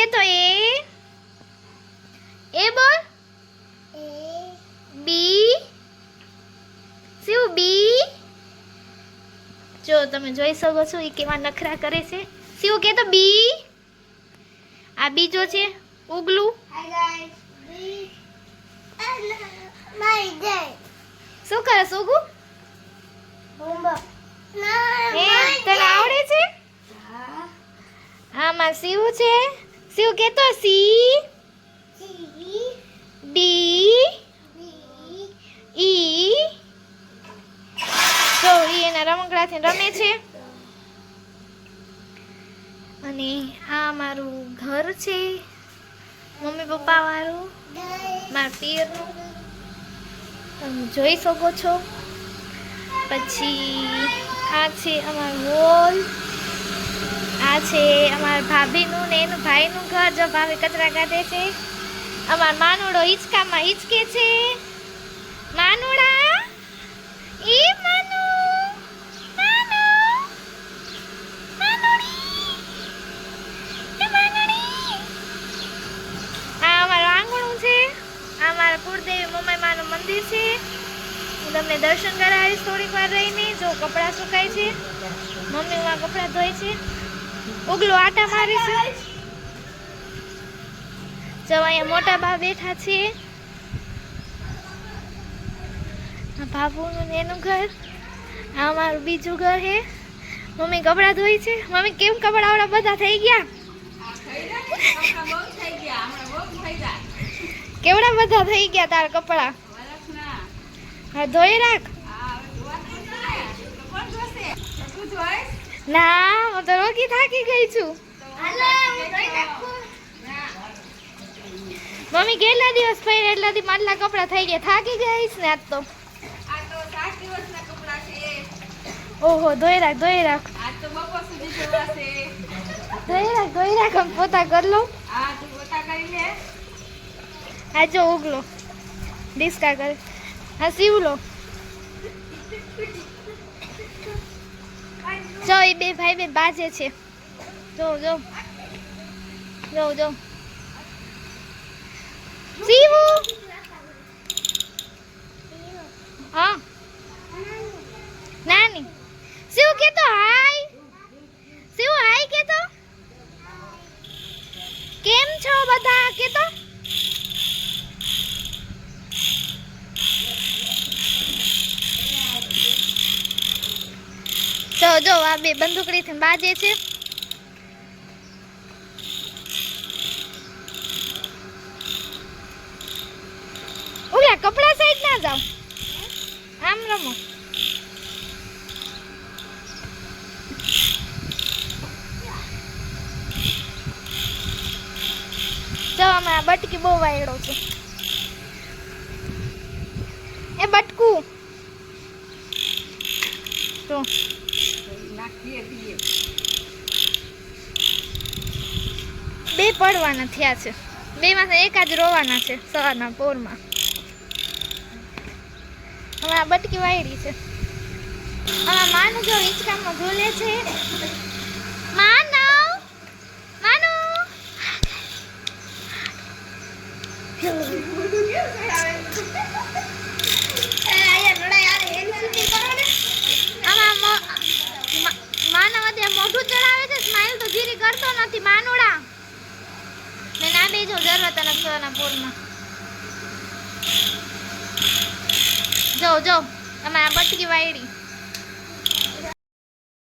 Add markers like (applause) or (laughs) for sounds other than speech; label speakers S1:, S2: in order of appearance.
S1: કે તો એ? એ બોલ. બી. શું બી? જો તમે જોઈ શકો છો એ કેવા નખરા કરે છે. શું કે તો બી? આ બીજો છે ઉગલું. શું કરે સુગુ તને આવડે છે? આમાં શિવ છે. શિવ કહેતો સી ડી ઈ તો ઈ એના રમકડાથી રમે છે અને આ મારું ઘર છે મમ્મી પપ્પા વાળું મારા પિયરનું તમે જોઈ શકો છો પછી આ છે અમારું હોલ આ છે અમારા ભાભીનું ને એનું ભાઈનું ઘર જો ભાભી કચરા કાઢે છે. અમાર માનુડો હિંચકામાં હિંચકે છે. માનુડા, એ માનુ આ અમારું આંગણું છે. આ મારા કુળદેવી મમ્મી માનું મંદિર છે. હું તમને દર્શન કરાવીશ થોડીક વાર રહીને, જો કપડાં સુકાય છે. મમ્મી માં કપડાં ધોય છે. ઉગલો આટા મારે છે જો અહીંયા મોટા બા બેઠા છે. આ બાબુનું ને એનું ઘર. આ અમારું બીજું ઘર છે મમ્મી કપડાં ધોઈ છે. મમ્મી, કેમ કપડાં આવડા બધા થઈ ગયા? કેવડા બધા થઈ ગયા તારા કપડાં? હા, ધોઈ રાખ. ના હું તો રોકી થાકી ગઈ છું. મમ્મી કેટલા દિવસ ફરી એટલા દી માટલા કપડાં થઈ ગયા? થાકી ગઈશ ને આજ તો. ઓહો ધોઈ રાખ ધોઈ રાખ. ધોઈ રાખ ધોઈ રાખ આમ પોતા કર લો. આ જો ઉગલો. ડિસ્કા કરે. હા સીવલો. જો એ બે ભાઈ બે બાજે છે. જો જો જો જો સીવુ હા નાની શિવ કે તો હાય શિવ હાય કે તો કેમ છો બધા કે તો જો, આ બે બંદૂકડીથી બાજે છે. ઓલા કપડા સાઈડ ના જાઓ. આમ રમો. જો આ બટકી બહુ વાયડો છે. એ બટકું. તો બે પડવાના થયા છે. બે માંથી એક જ રોવાના છે સવારના પોરમાં. હવે આ બટકી વાયરી છે. હવે માનું જો હિંચકામાં ઝૂલે છે. માનવ માનુ (laughs) આમાં મો- મા- માનવ અત્યારે મોઢું ચડાવે છે સ્માઈલ તો જીરી કરતો નથી માનુડા ને ના બેજો સવારના પોરમાં જો જો અમારા બટકી વાયડી